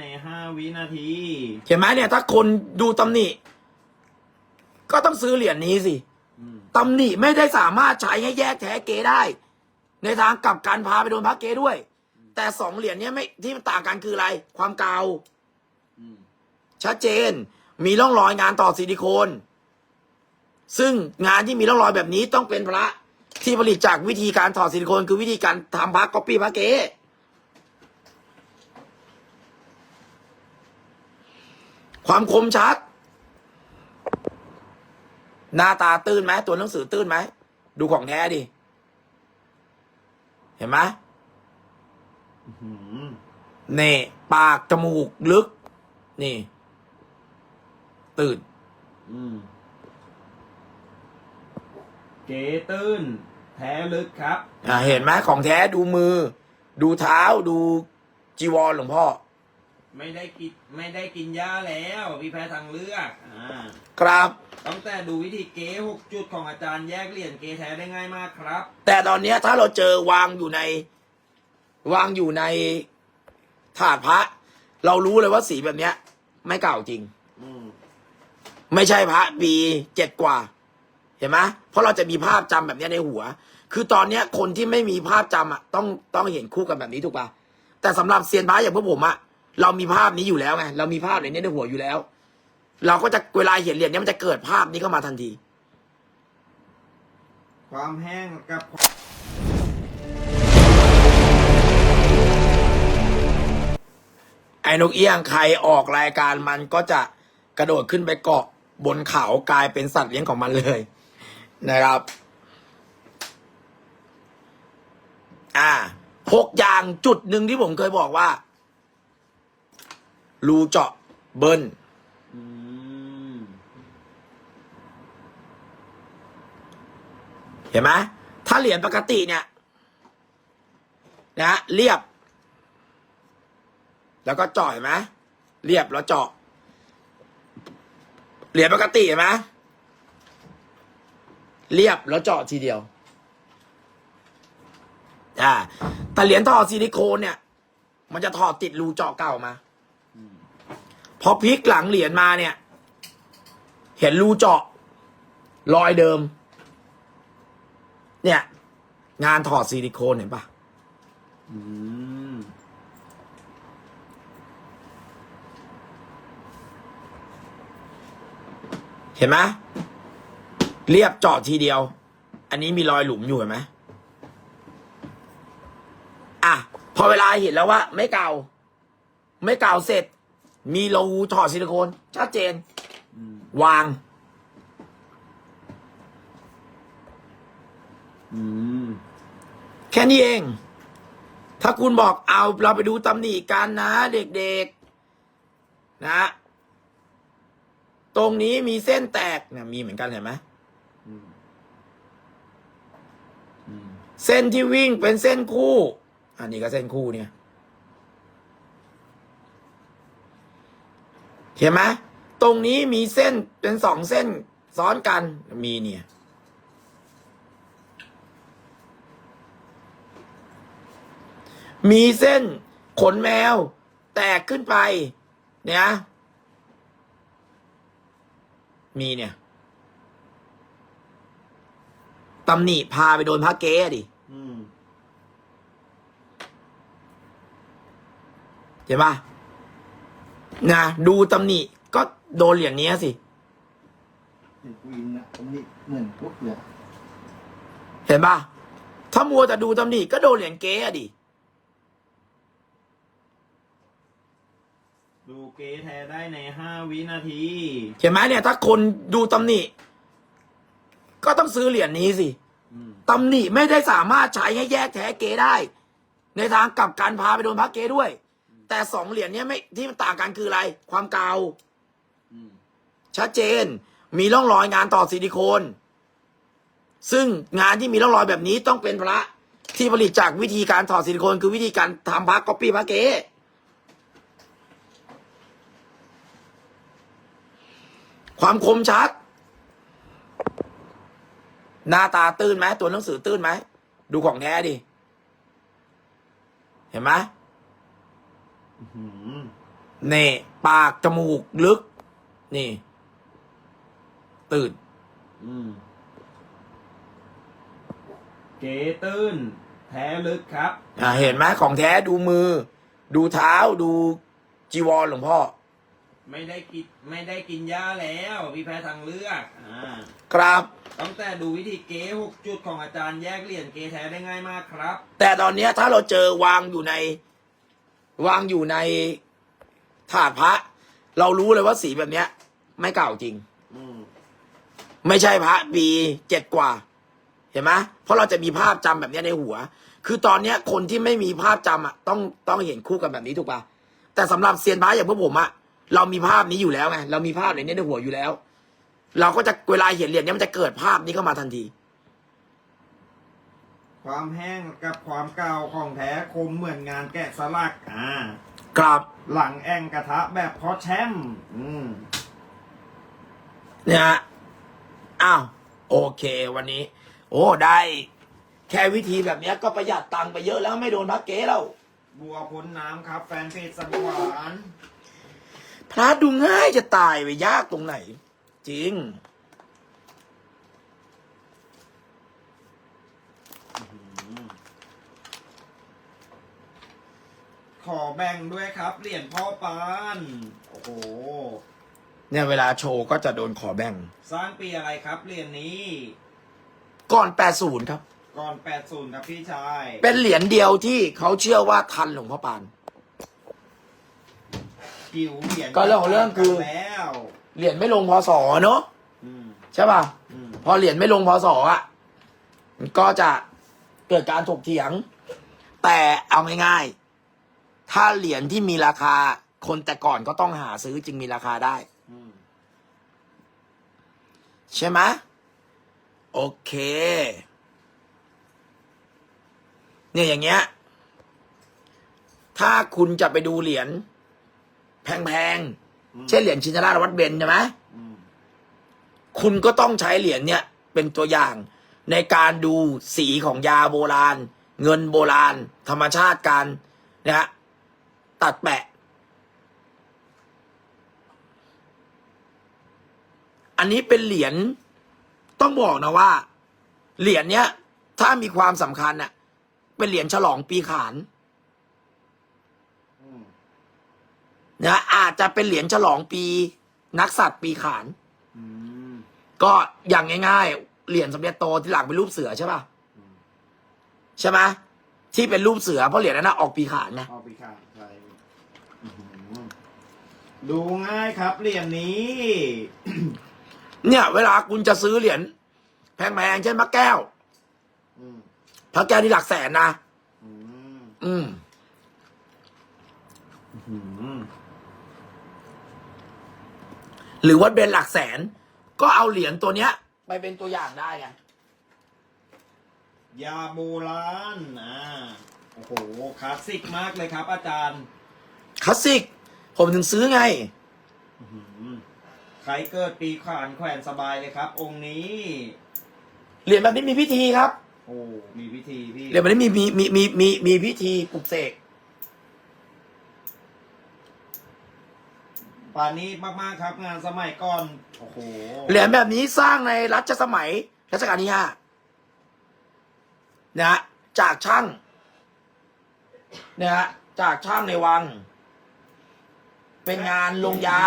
ในห้าวินาที เห็นไหมเนี่ย ถ้าคนดูตำหนิ ก็ต้องซื้อเหรียญนี้สิอืมตำหนิไม่ได้สามารถใช้ให้แยกแท้เกได้ ในทางกลับการพาไปโดนพักเกด้วย แต่สองเหรียญเนี้ยไม่ที่มันต่างกันคืออะไร ความเกาอืมชัดเจน มีร่องรอยงานต่อซิลิโคน ซึ่งงานที่มีร่องรอยแบบนี้ต้องเป็นพระที่ผลิตจากวิธีการถอดซิลิโคน คือวิธีการทำพักก๊อปปี้พักเก๋ ความคมชัด หน้าตาตื้นไหมตัวหนังสือตื้นไหม ดูของแท้ดิ เห็นไหมอื้อหือนี่ ปากจมูกลึก นี่ ตื่นอืมเก๋ตื้น แท้ลึกครับ อ่า เห็นไหมของแท้ดูมือ ดูเท้าดูจีวรหลวงพ่อ ไม่ได้กินไม่ได้กินยาแล้วพี่แพ้ทางเลือกอ่าครับ ตั้งแต่ดูวิธีเก๋หกจุดของอาจารย์แยกเหรียญเก๋แท้ได้ง่ายมากครับ แต่ตอนเนี้ยถ้าเราเจอวางอยู่ใน วางอยู่ในถาดพระ เรารู้เลยว่าสีแบบเนี้ย ไม่เก่าจริง อืมไม่ใช่พระปีเจ็ดกว่า เห็นไหมเพราะเราจะมีภาพจำแบบเนี้ยในหัว คือตอนเนี้ยคนที่ไม่มีภาพจำอะต้องต้องเห็นคู่กันแบบนี้ถูกปะแต่สำหรับเซียนพระอย่างพวกผมอะ เรามีภาพนี้อยู่แล้วไงเรามีภาพในนี้ในหัวอยู่แล้ว เราก็จะเวลาเห็นเหรียญเนี้ยมันจะเกิดภาพนี้เข้ามาทันที ความแห้งกับไอ้นกเอี้ยงใครออกรายการมันก็จะกระโดดขึ้นไปเกาะบนเขากลายเป็นสัตว์เลี้ยงของมันเลย นะครับ อ่าหกอย่างจุดหนึ่งที่ผมเคยบอกว่า รูเจาะเบิ้ลอืมเห็นไหมถ้าเหรียญปกติเนี่ยนะเรียบ แล้วก็เจาะเห็นไหมเรียบแล้วเจาะเหรียญปกติเห็นไหมเรียบแล้วเจาะทีเดียวอ่าแต่เหรียญถอซิลิโคนเนี่ย มันจะถอดติดรูเจาะเก่ามา พอพลิกหลังเหรียญมาเนี่ย เห็นรูเจาะ รอยเดิม เนี่ย งานถอดซิลิโคนเห็นปะเห็นไหมเรียบเจาะทีเดียว อันนี้มีรอยหลุมอยู่เห็นไหมอะ พอเวลาเห็นแล้วว่า ไม่เก่า ไม่เก่าเสร็จ มีรูถอดซิลิโคนชัดเจนอืมวางอืมแค่นี้เอง ถ้าคุณบอกเอาเราไปดูตำหนิกันนะ เด็กๆ นะ ตรงนี้มีเส้นแตกเนี่ยมีเหมือนกันเห็นไหมอืมอืมเส้นที่วิ่งเป็นเส้นคู่ อันนี้ก็เส้นคู่เนี่ย เห็นไหมตรงนี้มีเส้นเป็นสองเส้นซ้อนกันมีเนี่ย มีเส้นขนแมว แตกขึ้นไป เนี่ยมีเนี่ยตำหนิพาไปโดนพระเก๊ดิอืมเห็นปะ นะดูตำหนิก็โดนเหรียญนี้สิเห็นวินอะตรงนี้เหมือนพวกเลยเห็นปะถ้ามัวแต่ดูตำหนิก็โดนเหรียญเก๊อะดิดูเก๋แท้ได้ในห้าวินาทีเห็นไหมเนี่ย ถ้าคนดูตำหนิก็ต้องซื้อเหรียญนี้สิอืมตำหนิไม่ได้สามารถใช้ให้แยกแท้เก๊ได้ ในทางกลับการพาไปโดนพระเก๊ด้วย แต่สองเหรียญเนี้ยไม่ที่มันต่างกันคืออะไร ความเกาอืมชัดเจน มีร่องรอยงานต่อซิลิโคน ซึ่งงานที่มีร่องรอยแบบนี้ต้องเป็นพระที่ผลิตจากวิธีการถอดซิลิโคน คือวิธีการทำพระก๊อปปี้พระเก๋ความคมชัด หน้าตาตื้นไหมตัวหนังสือตื้นไหม ดูของแท้ดิ เห็นไหมอื้อหือ นี่ ปากจมูกลึก นี่ ตื่น อืม เก๋ตื้น แท้ลึกครับ อ่า เห็นไหมของแท้ดูมือ ดูเท้าดูจีวรหลวงพ่อ ไม่ได้กินไม่ได้กินยาแล้วพี่แพ้ทางเลือกอ่าครับ ตั้งแต่ดูวิธีเก๋หกจุดของอาจารย์แยกเหรียญเก๋แท้ได้ง่ายมากครับ แต่ตอนเนี้ยถ้าเราเจอวางอยู่ใน วางอยู่ในถาดพระ เรารู้เลยว่าสีแบบเนี้ย ไม่เก่าจริง อืมไม่ใช่พระปีเจ็ดกว่า เห็นไหมเพราะเราจะมีภาพจำแบบเนี้ยในหัว คือตอนเนี้ยคนที่ไม่มีภาพจำอะต้องต้องเห็นคู่กันแบบนี้ถูกปะแต่สำหรับเซียนพระอย่างพวกผมอะเรามีภาพนี้อยู่แล้วไงเรามีภาพในนี้ในหัวอยู่แล้ว เราก็จะเวลาเห็นเหรียญเนี้ยมันจะเกิดภาพนี้เข้ามาทันที ความแห้งกับความเก่าของแท้คมเหมือนงานแกะสลักอ่า ครับหลังแองกระทะแบบพอแชมป์อืมเนี่ยฮะอ้าวโอเควันนี้ โอ้ได้ แค่วิธีแบบเนี้ยก็ประหยัดตังค์ไปเยอะแล้วไม่โดนพักเก๋แล้วบัวพ้นน้ำครับ แฟนเพจสวรรค์พระดูง่ายจะตายไปยากตรงไหน จริง ขอแบ่งด้วยครับ เหรียญพ่อปาน โอ้โห เนี่ยเวลาโชว์ก็จะโดนขอแบ่ง สร้างปีอะไรครับ เหรียญนี้ ก่อน 80 ครับ ก่อน 80 ครับพี่ชาย เป็นเหรียญเดียวที่เขาเชื่อว่าทันหลวงพ่อปานกิวเหรียญก็เรื่องของเรื่องคือ แล้วเหรียญไม่ลงพศเนอะอืมใช่ป่ะ อืมพอเหรียญไม่ลงพศอะมันก็จะเกิดการถกเถียง แต่เอาง่ายๆ ถ้าเหรียญที่มีราคา คนแต่ก่อนก็ต้องหาซื้อจึงมีราคาได้อืมใช่ไหมโอเค เนี่ยอย่างเงี้ย ถ้าคุณจะไปดูเหรียญแพงๆ เช่นเหรียญชินราชวัดเบญใช่ไหมอืมคุณก็ต้องใช้เหรียญเนี่ยเป็นตัวอย่างในการดูสีของยาโบราณ เงินโบราณ ธรรมชาติการนะฮะ ตัดแปะ อันนี้เป็นเหรียญต้องบอกนะว่า เหรียญเนี้ย ถ้ามีความสำคัญน่ะ เป็นเหรียญฉลองปีขานอืมนะอาจจะเป็นเหรียญฉลองปี นักสัตว์ปีขานอืมก็อย่างง่าย ๆ เหรียญสมเด็จโตที่หลังเป็นรูปเสือใช่ป่ะอืมใช่ไหมที่เป็นรูปเสือเพราะเหรียญนั้นนะออกปีขานไงเอาไปค่ะใช่อื้อหือ ดูง่ายครับเหรียญนี้ เนี่ย เวลาคุณจะซื้อเหรียญแพงๆเช่นพระแก้วอืมพระแก้วนี่หลักแสนนะอืมอืม อืมหรือว่าเป็นหลักแสน ก็เอาเหรียญตัวเนี้ย ไปเป็นตัวอย่างได้ไงยาโบราณอ่าโอ้โหคลาสสิกมากเลยครับ อาจารย์ คลาสสิก ผมถึงซื้อไงอื้อหือใครเกิดปีขานแขวนสบายเลยครับ องค์นี้เหรียญแบบนี้มีพิธีครับโอ้มีพิธีพี่เหรียญแบบนี้มีมีมีมีมีมีพิธีปลุกเสกปานี้มากๆครับงานสมัยก่อนโอ้โหเหรียญแบบนี้สร้างในรัชสมัยรัชกาลที่ห้านะฮะจากช่างนะฮะจากช่างในวัง เป็นงานลงยา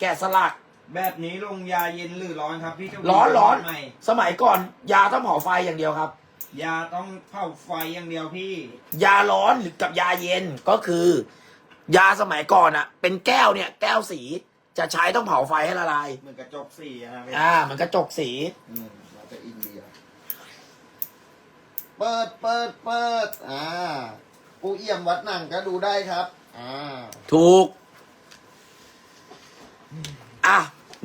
แกะสลัก แบบนี้ลงยาเย็นหรือร้อนครับพี่เจ้าร้อนร้อนไหมสมัยก่อนยาต้องเผาไฟอย่างเดียวครับ ยาต้องเผาไฟอย่างเดียวพี่ ยาร้อนหรือกับยาเย็นก็คือ ยาสมัยก่อนอะเป็นแก้วเนี่ย แก้วสีจะใช้ต้องเผาไฟให้ละลาย เหมือนกระจกสีอะนะพี่อ่าเหมันกระจกสีอืมมาจากอินเดียเปิดเปิดเปิดอ่า ปูเอี่ยมวัดหนังก็ดูได้ครับอ่า ถูก อะ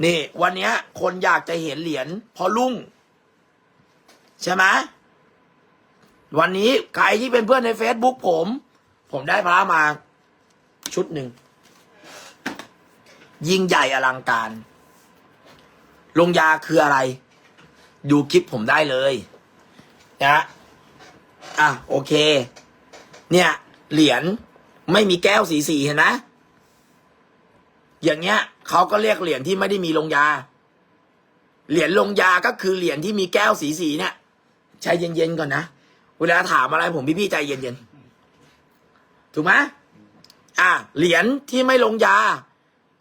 นี่ วันเนี้ย คนอยากจะเห็นเหรียญพอลุ่ง ใช่ไหมวันนี้ใครที่เป็นเพื่อนใน Facebook ผม ผมได้พระมา ชุดหนึ่ง ยิ่งใหญ่อลังการ ลงยาคืออะไร ดูคลิปผมได้เลยนะอะ โอเค เนี่ย เหรียญ ไม่มีแก้วสีสีเห็นไหมอย่างเงี้ยเขาก็เรียกเหรียญที่ไม่ได้มีลงยา เหรียญลงยาก็คือเหรียญที่มีแก้วสีสีเนี่ยใจเย็นๆก่อนนะ เวลาถามอะไรผมพี่ๆใจเย็นๆ ถูกไหมอะเหรียญที่ไม่ลงยา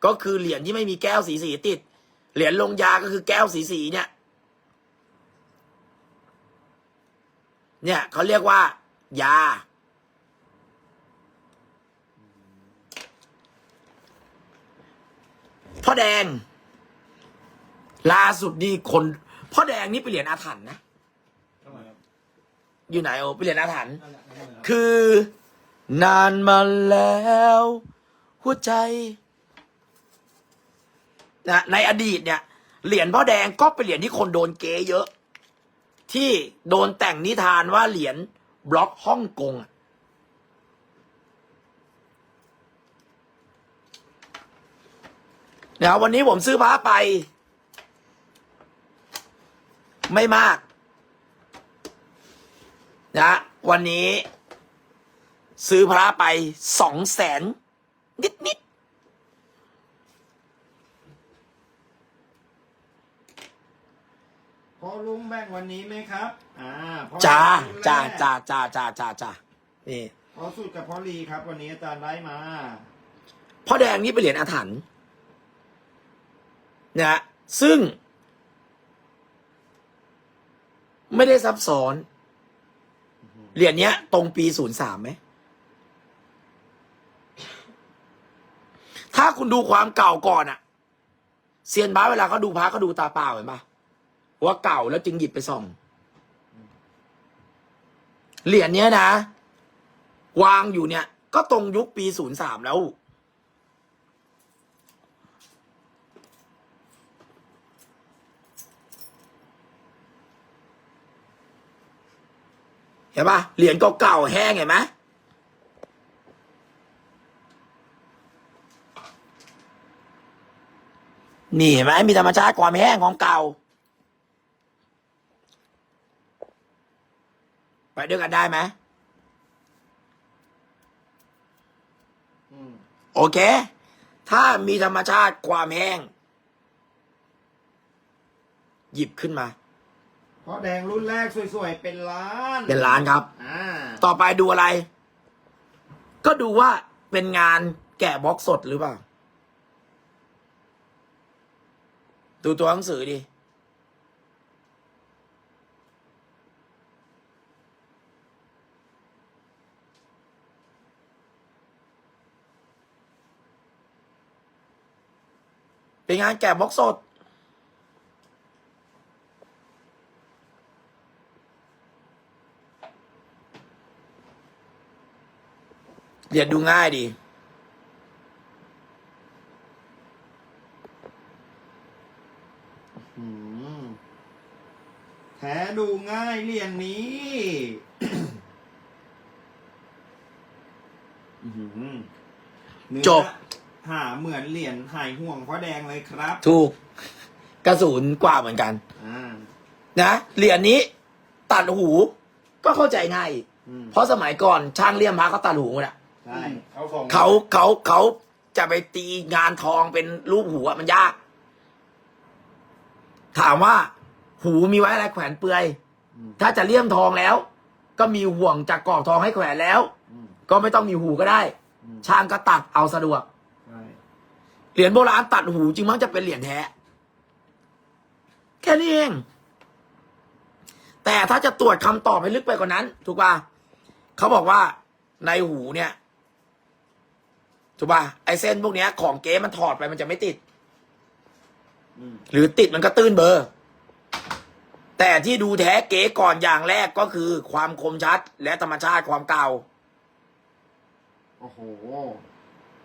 ก็คือเหรียญที่ไม่มีแก้วสีสีติด เหรียญลงยาก็คือแก้วสีสีเนี่ย เนี่ยเขาเรียกว่ายา พ่อแดง ล่าสุดนี่คน พ่อแดงนี่ไปเหรียญอาถรรพ์นะ อยู่ไหนโอไปเหรียญอาถรรพ์คือ นานมาแล้ว หัวใจนะในอดีตเนี่ย เหรียญพ่อแดงก็เป็นเหรียญที่คนโดนเกเยอะ ที่โดนแต่งนิทานว่าเหรียญบล็อกฮ่องกงอะ เดี๋ยววันนี้ผมซื้อพระไป ไม่มาก นะ วันนี้ ซื้อพระไปสองแสนนิดนิดพอลุงแบ่งวันนี้ไหมครับ อ่าพ่อๆจ้ารุ่นแรกจ้าจ้าจ้าจ้าจ้าจ้านี่พอสุดกับพ่อลีครับ วันนี้อาจารย์ได้มาพ่อแดงนี่เป็นเหรียญอาถรรพ์ นะซึ่ง ไม่ได้ซับซ้อน เหรียญเนี้ย ตรงปีศูนย์สามไหม ถ้าคุณดูความเก่าก่อนอะเซียนบ้าเวลาเขาดูพระเขาดูตาเปล่าเห็นปะว่าเก่าแล้วจึงหยิบไปส่อง เหรียญเนี้ยนะ วางอยู่เนี่ย ก็ตรงยุคปีศูนย์สามแล้ว ห็นปะเหรียญเก่าๆแห้งเห็นไหมนี่เห็นไหมมีธรรมชาติความแห้งของเก่า ไปด้วยกันได้ไหมอืมโอเค ถ้ามีธรรมชาติความแห้ง หยิบขึ้นมา พ่อแดงรุ่นแรกสวยๆ เป็นล้านเป็นล้านครับ อ่าต่อไปดูอะไร ก็ดูว่าเป็นงานแกะบล็อกสดหรือเปล่า ดูตัวหนังสือดิ เป็นงานแกะบล็อกสด เรียนดูง่ายดีอืมแท้ดูง่ายเหรียญนี้อื้อหือเนื้อจบ หาเหมือนเหรียญหายห่วงพ่อแดงเลยครับ ถูก กระสุนกว่าเหมือนกันอ่านะเหรียญนี้ ตัดหู ก็เข้าใจง่ายอืมเพราะสมัยก่อนช่างเลี่ยมพระเขาตัดหูน่ะ ใช่เขาส่งเขาเขาเขาจะไปตีงานทองเป็นรูปหูอะมันยาก ถามว่า หูมีไว้อะไรแขวนเปลือยอืมถ้าจะเลี่ยมทองแล้ว ก็มีห่วงจากกรอบทองให้แขวนแล้วอืมก็ไม่ต้องมีหูก็ได้อืมช่างก็ตัดเอาสะดวกใช่เหรียญโบราณตัดหูจึงมักจะเป็นเหรียญแท้แค่นี้เอง แต่ถ้าจะตรวจคำตอบให้ลึกไปกว่านั้น ถูกป่ะเขาบอกว่าในหูเนี่ย ถูกป่ะไอเส้นพวกเนี้ยของเก๊มันถอดไปมันจะไม่ติด อืมหรือติดมันก็ตื้นเบอร์ แต่ที่ดูแท้เก๋ก่อนอย่างแรกก็คือ ความคมชัดและธรรมชาติความเก่า โอ้โห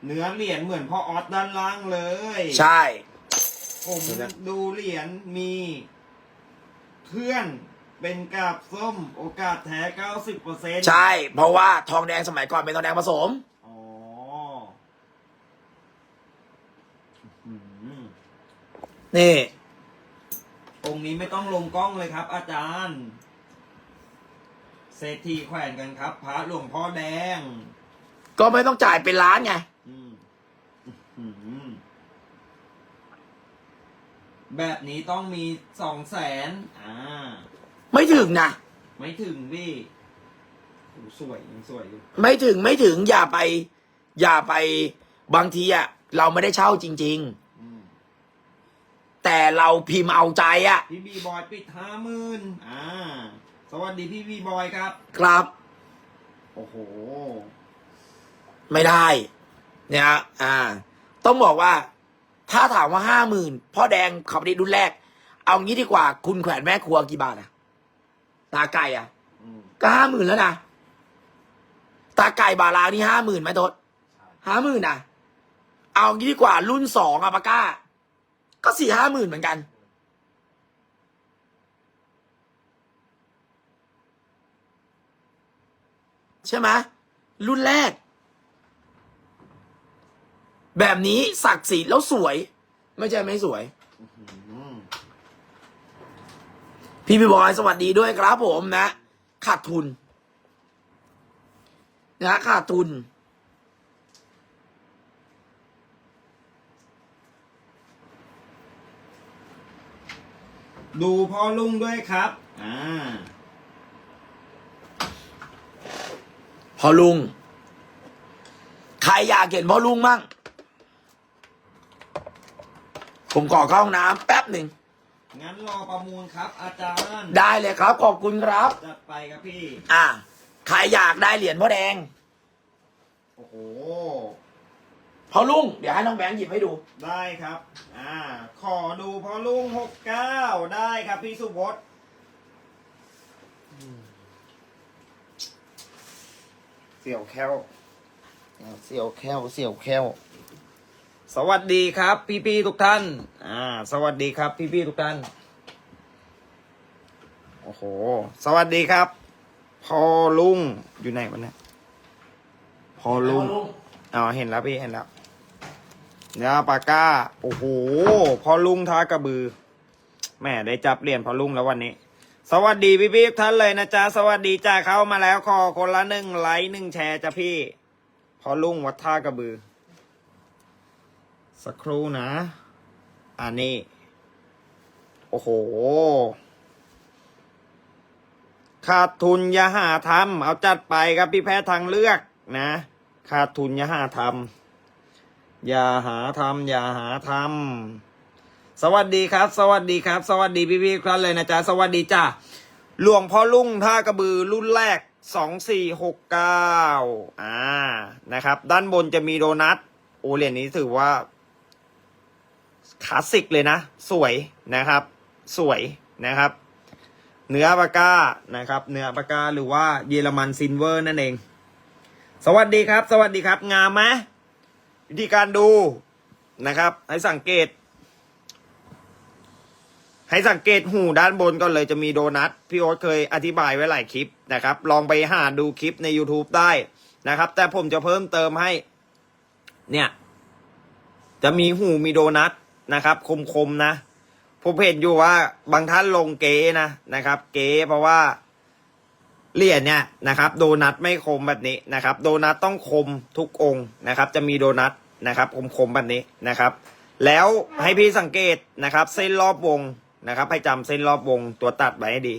เนื้อเหรียญเหมือนพ่อออสด้านล่างเลยใช่ ผมเห็นไหมดูเหรียญมี เพื่อนเป็นกาบส้ม โอกาสแท้เก้าสิบเปอร์เซ็นต์ใช่ เพราะว่าทองแดงสมัยก่อนเป็นทองแดงผสม อ๋ออืม นี่ องค์นี้ไม่ต้องลงกล้องเลยครับ อาจารย์เศรษฐีแขวนกันครับ พระหลวงพ่อแดง ก็ไม่ต้องจ่ายเป็นล้านไงอืมอืมแบบนี้ต้องมีสองแสนอ่า ไม่ถึงนะไม่ถึงพี่โอ้สวยยังสวยอยู่ไม่ถึงไม่ถึงอย่าไป อย่าไปบางทีอะเราไม่ได้เช่าจริงอืมๆ แต่เราพิมพ์เอาใจอะพี่บีบอยปิดห้าหมื่นอ่า สวัสดีพี่บีบอยครับ ครับ โอ้โห ไม่ได้ เนี่ยอ่า ต้องบอกว่า ถ้าถามว่าห้าหมื่นพ่อแดงขับดีรุ่นแรก เอางี้ดีกว่า คุณแขวนแม่ครัวกี่บาทอะตาไก่อะอืมก็ห้าหมื่นแล้วนะตาไก่บาลาวนี่ห้าหมื่นไหมทศห้าหมื่นนะเอางี้ดีกว่ารุ่นสองอะปาก้า ก็สี่ห้าหมื่นเหมือนกัน ใช่ไหมรุ่นแรก แบบนี้ศักดิ์ศรีแล้วสวย ไม่ใช่ไม่สวย พี่พี่บอยสวัสดีด้วยครับผมนะ ขาดทุน นะขาดทุน ดูพ่อลุงด้วยครับ อ่าพอลุง ใครอยากเห็นพ่อลุงมั่ง ผมขอเข้าห้องน้ำแป๊บหนึ่ง งั้นรอประมูลครับ อาจารย์ ได้เลยครับ ขอบคุณครับ จัดไปครับพี่ อ่า ใครอยากได้เหรียญพ่อแดง โอ้โห พ่อลุง เดี๋ยวให้น้องแบงค์หยิบให้ดู ได้ครับ อ่า ขอดูพ่อลุงหกเก้าได้ครับพี่สุพจน์เสี่ยวแค้วเสี่ยวแค้วเสี่ยวแค้วสวัสดีครับ พี่พี่ๆทุกท่าน อ่า สวัสดีครับ พี่พี่ๆทุกท่าน โอ้โห สวัสดีครับพ่อลุงอยู่ไหนวะเนี่ยพ่อลุง อ๋อ เห็นแล้วพี่ เห็นแล้ว เนี่ยปากก้าโอ้โหพอลุงท้ากระบือแม่ได้จับเหรียญพอลุงแล้ววันนี้ สวัสดีพี่พี่ๆท่านเลยนะจ๊ะสวัสดีจ้าเข้ามาแล้วขอคนละหนึ่งไลค์หนึ่งแชร์จ้ะพี่ พอลุงวัดท่ากระบือ สักครู่นะอันนี้ โอ้โหขาดทุนอย่าหาทำเอาจัดไปครับพี่แพททางเลือกนะขาดทุนอย่าหาทำ อย่าหาทำอย่าหาทำสวัสดีครับ สวัสดีครับ สวัสดีพี่ๆทุกท่านเลยนะจ๊ะ สวัสดีจ้าหลวงพ่อลุ่งท่ากระบือรุ่นแรกสองสี่หกเก้าอ่านะครับ ด้านบนจะมีโดนัทโอเหรียญนี้ถือว่าคลาสสิกเลยนะ สวยนะครับ สวยนะครับ เนื้อปาก้านะครับ เนื้อปากก้าหรือว่าเยอรมันซินเวอร์นั่นเอง สวัสดีครับ สวัสดีครับ งามไหม วิธีการดูนะครับ ให้สังเกต ให้สังเกตหูด้านบนก่อนเลยจะมีโดนัทพี่โอ๊ตเคยอธิบายไว้หลายคลิปนะครับ ลองไปหาดูคลิปใน YouTube ได้นะครับ แต่ผมจะเพิ่มเติมให้ เนี่ย จะมีหูมีโดนัทนะครับ คมๆนะผมเห็นอยู่ว่าบางท่านลงเก๋นะนะครับ เก๋เพราะว่า เหรียญเนี่ยนะครับโดนัทไม่คมแบบนี้นะครับ โดนัทต้องคมทุกองค์นะครับ จะมีโดนัทนะครับคมคมๆแบบนี้นะครับ แล้วให้พี่สังเกตนะครับ เส้นรอบวงนะครับให้จำเส้นรอบวงตัวตัดไว้ให้ดี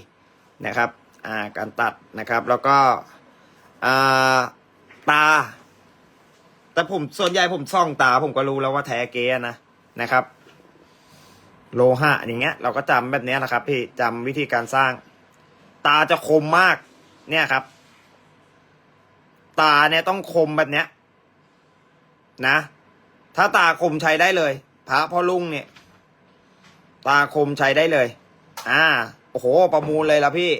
นะครับอ่าการตัดนะครับแล้วก็อ่าตา แต่ผมส่วนใหญ่ผมส่องตา ผมก็รู้แล้วว่าแท้เกนะนะครับ โลหะอย่างเงี้ย เราก็จำแบบเนี้ยนะครับ พี่จำวิธีการสร้าง ตาจะคมมาก เนี่ยครับ ตาเนี่ยต้องคมแบบเนี้ย นะ ถ้าตาคมใช้ได้เลยพระพ่อลุงเนี่ย ตาคมใช้ได้เลย อ่า โอ้โห ประมูลเลยละพี่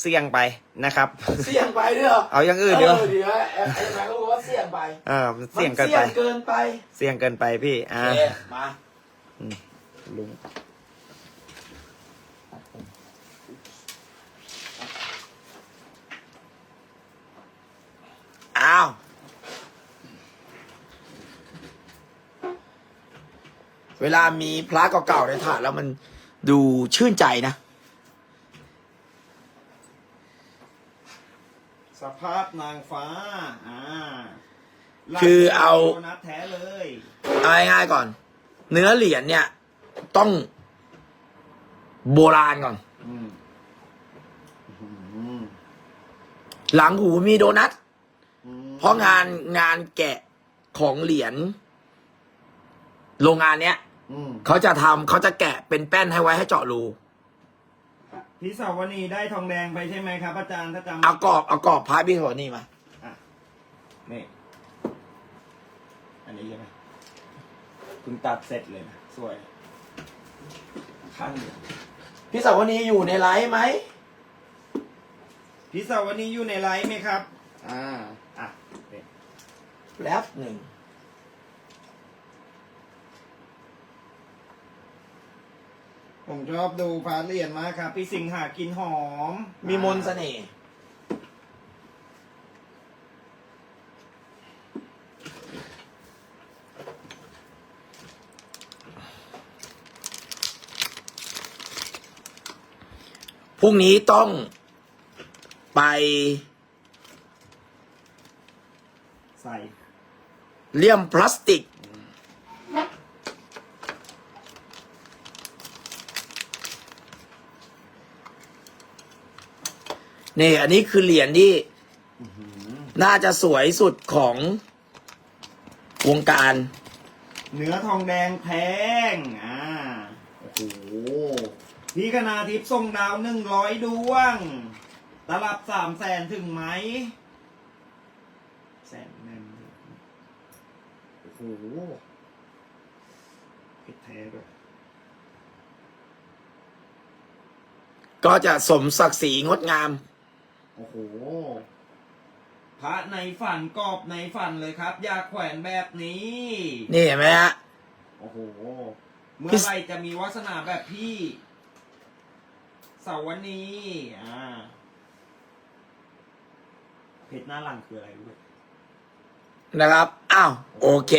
เสี่ยงไปนะครับ เสี่ยงไปด้วยเหรอเอาอย่างอื่นเดี๋ยวเดี๋ยวไอ้ไอ้แบงค์ก็บอกว่าเสี่ยงไปเออมันเสี่ยงเกินมัไปเสี่ยงเกินไป เสี่ยงเกินไปพี่ อ่าโอเคมาลุง อ้าว เวลามีพระเก่าๆในถาดแล้วมันดูชื่นใจนะ สภาพนางฟ้า อ่าคือเอา โดนัทแท้เลย เอาง่ายๆก่อน เนื้อเหรียญเนี่ย ต้องโบราณก่อน อืมอืมหลังหูมีโดนัท อืมเพราะงานงานแกะของเหรียญโรงงานเนี้ย อืมเขาจะทำเขาจะแกะเป็นแป้นให้ไว้ให้เจาะรู พี่สาวนีได้ทองแดงไปใช่ไหมครับอาจารย์ถ้าจำเอากรอบเอากรอบพายพี่โทนี่มาอะนี่ อันนี้ใช่ไหมคุณตัดเสร็จเลยนะ สวย ข้างเดียวพี่สาวนีอยู่ในไลฟ์ไหม พี่สาวนีอยู่ในไลฟ์ไหมครับ อ่า อะนี่แป๊บหนึ่ง ผมชอบดูพาเหรียญมากครับ พี่สิงหากินหอม มีมนต์เสน่ห์พรุ่งนี้ต้องไปใส่ เลี่ยมพลาสติก นี่ อันนี้คือเหรียญที่น่าจะสวยสุดของวงการ เนื้อทองแดงแพง อ่า โอ้โหพี่คณาทิพย์ส่งดาวหนึ่งร้อยดวง ตลับสามแสนถึงไหม แสนหนึ่งโอ้โหเพชรแท้ด้วยก็จะสมศักดิ์ศรีงดงาม โอ้โห พระในฝันกรอบในฝันเลยครับ อยากแขวนแบบนี้ นี่เห็นไหมฮะ โอ้โห เมื่อไหรจะมีวาสนาแบบพี่สาวนีอ่า เพชรหน้าหลังคืออะไรรู้ไหมนะครับ อ้าว โอเค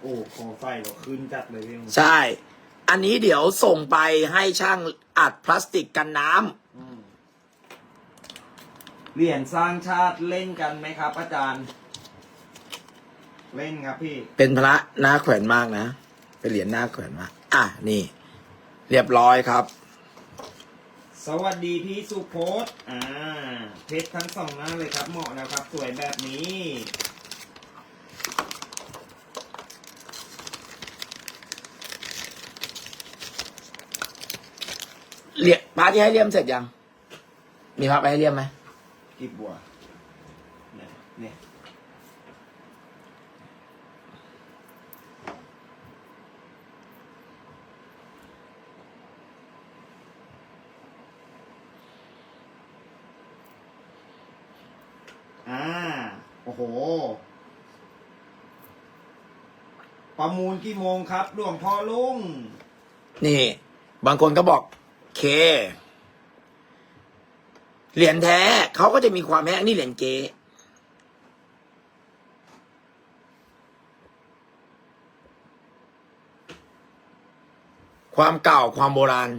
โอ้คอไฟเราขึ้นจัดเลยพี่ใช่ อันนี้เดี๋ยวส่งไปให้ช่างอัดพลาสติกกันน้ำอืมเหรียญสร้างชาติเล่นกันไหมครับ อาจารย์ เล่นครับพี่ เป็นพระหน้าแขวนมากนะ เป็นเหรียญหน้าแขวนมาก อะ นี่ เรียบร้อยครับ สวัสดีพี่สุโพธอ่าเพชรทั้งสองหน้าเลยครับเหมาะนะครับ สวยแบบนี้ เหรียญพระที่ให้เลี่ยมเสร็จยัง มีพระไปให้เลี่ยมไหมกีบบัวเนี่ยเนี่ยอ่า โอ้โห ประมูลกี่โมงครับ หลวงพ่อลุง นี่ บางคนก็บอก เคเหรียญแท้เขาก็จะมีความแห้งนี่เหรียญเก๊ความเก่าความโบราณ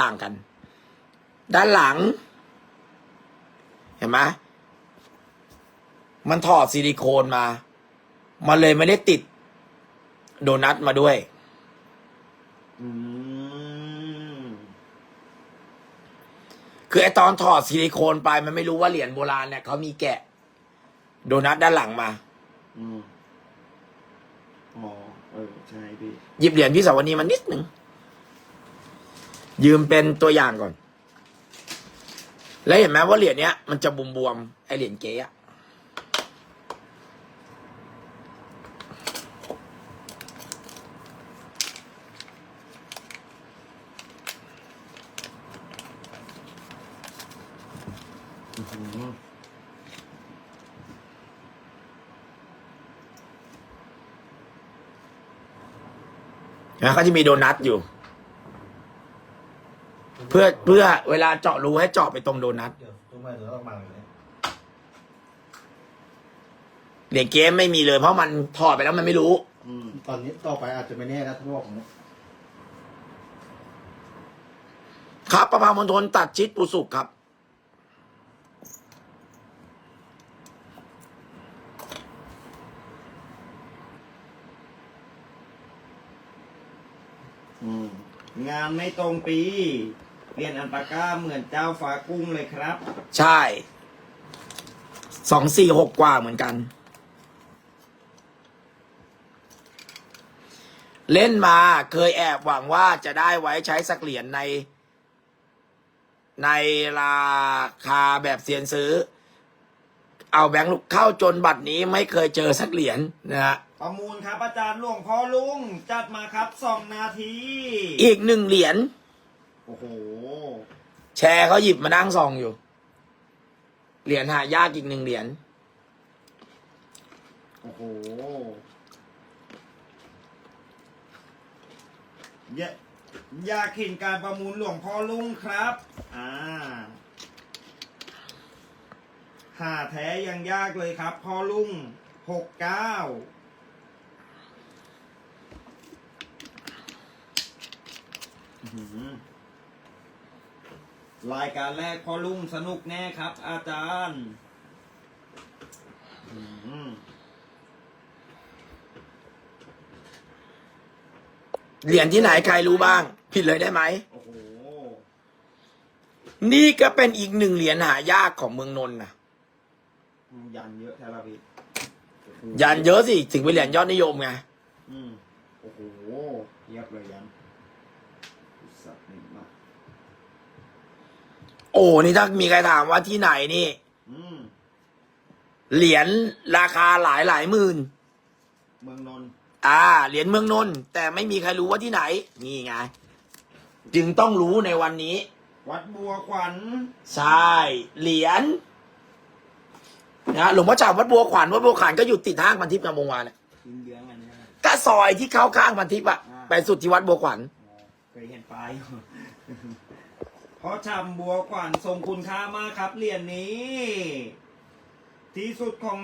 ต่างกัน ด้านหลัง เห็นไหมมันถอดซิลิโคนมา มันเลยไม่ได้ติดโดนัทมาด้วย อืม คือไอตอนถอดซิลิโคนไปมันไม่รู้ว่าเหรียญโบราณเนี่ยเขามีแกะ โดนัทด้านหลังมา อืมอ๋อเออใช่พี่หยิบเหรียญพี่สาวนีมานิดหนึ่งยืมเป็นตัวอย่างก่อน แล้วเห็นไหมว่าเหรียญเนี้ยมันจะบวมๆไอเหรียญเก๊อะ อื้อหือ นะเขาจะมีโดนัทอยู่ เพื่อเพื่อเวลาเจาะรูให้เจาะไปตรงโดนัทเดี๋ยวตุ้มมาเดี๋ยวเรามาเลยเนี่ยเหรียญเก๊ไม่มีเลย เพราะมันถอดไปแล้วมันไม่รู้ อืมตอนนี้ต่อไปอาจจะไม่แน่นะท่านบอกผมเนี่ยครับประภามณฑลตัดชิดปุสุกครับ อ อืม งานไม่ตรงปีเรียนอันปาก้าเหมือนเจ้าฟ้ากุ้งเลยครับ ใช่ สองสี่หกกว่าเหมือนกัน เล่นมาเคยแอบหวังว่าจะได้ไว้ใช้สักเหรียญใน ในราคาแบบเซียนซื้อ เอาแบงค์ลูกเข้าจนบัตรนี้ไม่เคยเจอสักเหรียญนะฮะ ประมูลครับอาจารย์หลวงพ่อลุงจัดมาครับสองนาที อีกหนึ่งเหรียญโอ้โห แชร์เขาหยิบมานั่งส่องอยู่ เหรียญหายากอีกหนึ่งเหรียญโอ้โห อยาอยากเห็นการประมูลหลวงพ่อลุงครับ อ่า หาแท้ยังยากเลยครับพ่อลุงหกเก้า รายการแรกพ่อลุงสนุกแน่ครับ อาจารย์อืมเหรียญที่ไหนใครรู้บ้าง ผิดเลยได้ไหม โอ้โห นี่ก็เป็นอีกหนึ่งเหรียญหายากของเมืองนนท์นะยันเยอะแท้ละพี่โอ้โหยันเยอะสิ ถึงเป็นเหรียญยอดนิยมไง อืม โอ้โหเทียบเลยยันสัตว์นี่มาก โอ้นี่ถ้ามีใครถามว่าที่ไหนนี่อืมเหรียญราคาหลายหลายหมื่น เมืองนนท์อ่า เหรียญเมืองนนท์แต่ไม่มีใครรู้ว่าที่ไหน นี่ไง จึงต้องรู้ในวันนี้ วัดบัวขวัญใช่ เหรียญนะหลวงพ่อจามวัดบัวขวัญวัดบัวขวัญก็อยู่ติดห้างพันทิพย์งามวงวานเนี่ยยิงเยื้องๆอันเนี้ยนะก็ซอยที่เข้าข้างพันทิพย์อะอ่าไปสุดที่วัดบัวขวัญอ๋อเคยเห็นป้ายอยู่ เพราะชำบัวขวานทรงคุณค่ามากครับเหรียญนี้ ที่สุดของ